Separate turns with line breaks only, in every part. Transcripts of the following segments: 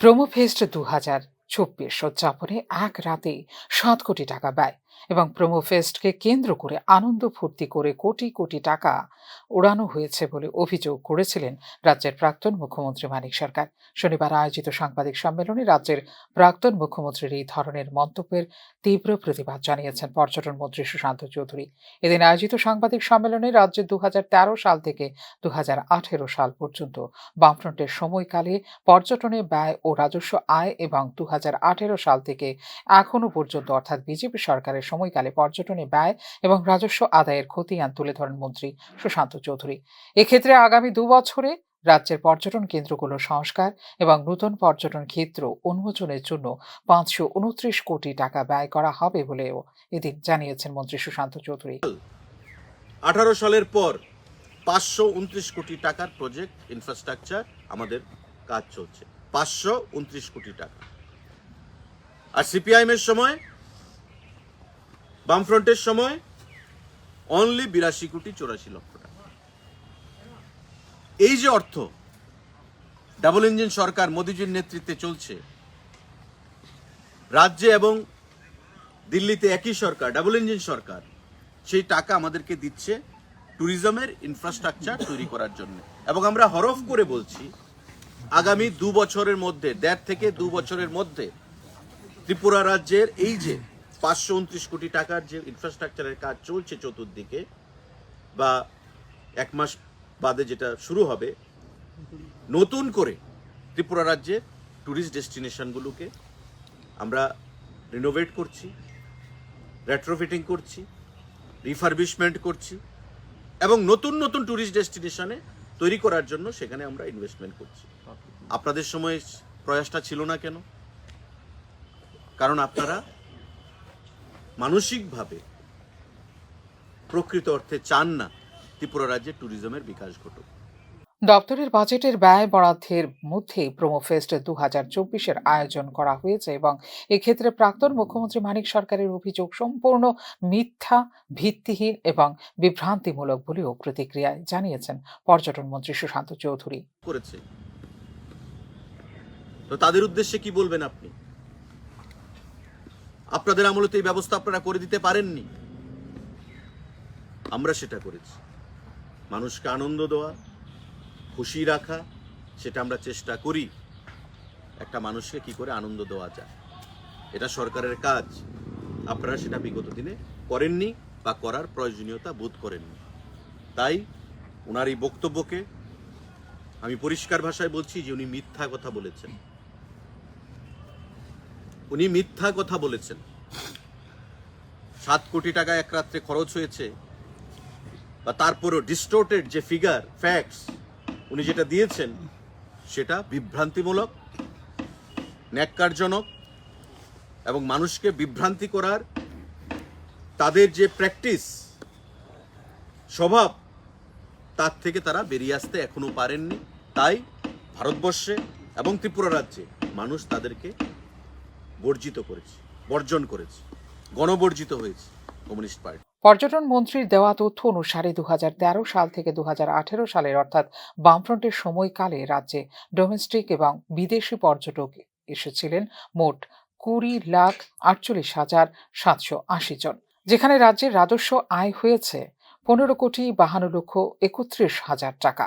Promo fest দু হাজার চব্বিশ উদযাপনে এক রাতে সাত কোটি টাকা ব্যয়। এবং প্রোমো প্রোমোফেস্টকে কেন্দ্র করে আনন্দ ফুর্তি করে কোটি কোটি টাকা উড়ানো হয়েছে বলে অভিযোগ করেছিলেন রাজ্যের প্রাক্তন মুখ্যমন্ত্রী মানিক সরকার। শনিবার আয়োজিত সাংবাদিক সম্মেলনে রাজ্যের প্রাক্তন মুখ্যমন্ত্রীর এই ধরনের মন্তব্যের তীব্র প্রতিবাদ জানিয়েছেন পর্যটন মন্ত্রী সুশান্ত চৌধুরী। এদিন আয়োজিত সাংবাদিক সম্মেলনে রাজ্যে দু সাল থেকে দু হাজার আঠেরো সাল পর্যন্ত বামফ্রন্টের সময়কালে পর্যটনে ব্যয় ও রাজস্ব আয় এবং দু হাজার আঠেরো সাল থেকে এখনও পর্যন্ত অর্থাৎ বিজেপি সরকারের সময়কালে পর্যটনে ব্যয় এবং রাজস্ব আদায়ের খতিয়ান তুলে ধরেন মন্ত্রী সুশান্ত চৌধুরী। এক্ষেত্রে আগামী দু বছরে রাজ্যের পর্যটন কেন্দ্রগুলো সংস্কার এবং নতুন পর্যটন ক্ষেত্র উন্মোচনের জন্য পাঁচশো উনত্রিশ কোটি টাকা ব্যয় করা হবে বলেও এদিন জানিয়েছেন মন্ত্রী সুশান্ত চৌধুরী।
আঠারো সালের পর পাঁচশো উনত্রিশ কোটি টাকার প্রজেক্ট ইনফ্রাস্ট্রাকচার আমাদের কাজ চলছে। পাঁচশো উনত্রিশ কোটি টাকা। আর সিপিআইএম এর সময় বামফ্রন্টের সময় অনলি বিরাশি কোটি চৌরাশি লক্ষ টাকা। এই যে অর্থ ডাবল ইঞ্জিন সরকার মোদিজির নেতৃত্বে চলছে, রাজ্যে এবং দিল্লিতে একই সরকার ডাবল ইঞ্জিন সরকার, সেই টাকা আমাদেরকে দিচ্ছে ট্যুরিজমের ইনফ্রাস্ট্রাকচার তৈরি করার জন্য। এবং আমরা হরফ করে বলছি, আগামী দু বছরের মধ্যে, দেড় থেকে দু বছরের মধ্যে ত্রিপুরা রাজ্যের এই যে পাঁচশো উনত্রিশ কোটি টাকার যে ইনফ্রাস্ট্রাকচারের কাজ চলছে চতুর্দিকে বা এক মাস বাদে যেটা শুরু হবে নতুন করে ত্রিপুরা রাজ্যে ট্যুরিস্ট ডেস্টিনেশনগুলোকে আমরা রিনোভেট করছি রেট্রোফিটিং করছি রিফারবিশমেন্ট করছি এবং নতুন নতুন ট্যুরিস্ট ডেস্টিনেশনে তৈরি করার জন্য সেখানে আমরা ইনভেস্টমেন্ট করছি। আপনাদের সময় প্রয়াসটা ছিল না কেন? কারণ আপনারা মানসিকভাবে প্রকৃত অর্থে চান না ত্রিপুরা রাজ্যে ট্যুরিজমের বিকাশ ঘটুক।
দপ্তরের বাজেটের ব্যয় বরাদ্দের মধ্যে প্রোমোফেস্ট দু হাজার চব্বিশের আয়োজন করা হয়েছে এবং এক্ষেত্রে প্রাক্তন মুখ্যমন্ত্রী মানিক সরকারের অভিযোগ সম্পূর্ণ মিথ্যা ভিত্তিহীন এবং বিভ্রান্তিমূলক বলেও প্রতিক্রিয়ায় জানিয়েছেন পর্যটন মন্ত্রী সুশান্ত চৌধুরী।
করেছে। তো তাদের উদ্দেশ্যে কি বলবেন আপনি? আপনাদের আমলে তো এই ব্যবস্থা আপনারা করে দিতে পারেননি। আমরা সেটা করেছি। মানুষকে আনন্দ দেওয়া, খুশি রাখা, সেটা আমরা চেষ্টা করি। একটা মানুষকে কি করে আনন্দ দেওয়া যায়? এটা সরকারের কাজ। আপনারা সেটা বিগত দিনে করেননি বা করার প্রয়োজনীয়তা বোধ করেননি। তাই ওনার এই বক্তব্যকে আমি পরিষ্কার ভাষায় বলছি যে উনি মিথ্যা কথা বলেছেন। উনি মিথ্যা কথা বলেছেন। সাত কোটি টাকা এক রাত্রে খরচ হয়েছে। বা তারপরও ডিস্টোর্টেড যে ফিগার ফ্যাক্টস উনি যেটা দিয়েছেন, সেটা বিভ্রান্তিমূলক, ন্যাক্কারজনক এবং মানুষকে বিভ্রান্তি করার তাদের যে প্র্যাকটিস স্বভাব, তার থেকে তারা বেরিয়ে আসতে এখনও পারেননি। তাই ভারতবর্ষে এবং ত্রিপুরা রাজ্যে মানুষ তাদেরকে বর্জিত করেছে, বর্জন করেছে, গণবর্জিত হয়েছে কমিউনিস্ট পার্টি।
পর্যটন মন্ত্রীর দেওয়া তথ্য অনুসারে দু হাজার তেরো সাল থেকে দু হাজার আঠেরো সালের অর্থাৎ বামফ্রন্টের সময়কালে রাজ্যে ডোমেস্টিক এবং বিদেশি পর্যটক এসেছিলেন মোট কুড়ি লাখ আটচল্লিশ হাজার সাতশো আশি জন, যেখানে রাজ্যের রাজস্ব আয় হয়েছে পনেরো কোটি বাহান্ন লক্ষ একত্রিশ হাজার টাকা।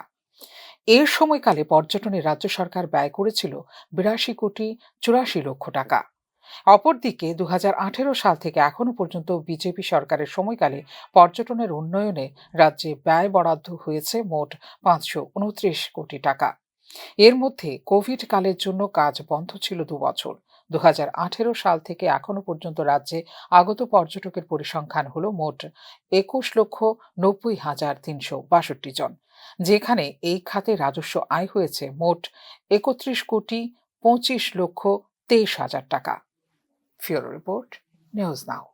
এর সময়কালে পর্যটনে রাজ্য সরকার ব্যয় করেছিল বিরাশি কোটি চুরাশি লক্ষ টাকা। অপরদিকে দু হাজার আঠেরো সাল থেকে এখনও পর্যন্ত বিজেপি সরকারের সময়কালে পর্যটনের উন্নয়নে রাজ্যে ব্যয় বরাদ্দ হয়েছে মোট পাঁচশো উনত্রিশ কোটি টাকা। এর মধ্যে কোভিড কালের জন্য কাজ বন্ধ ছিল দু বছর। দু হাজার আঠেরো সাল থেকে এখনও পর্যন্ত রাজ্যে আগত পর্যটকের পরিসংখ্যান হল মোট একুশ লক্ষ নব্বই হাজার তিনশো বাষট্টি জন, যেখানে এই খাতে রাজস্ব আয় হয়েছে মোট একত্রিশ কোটি পঁচিশ লক্ষ তেইশ হাজার টাকা। Fuel Report, News Now.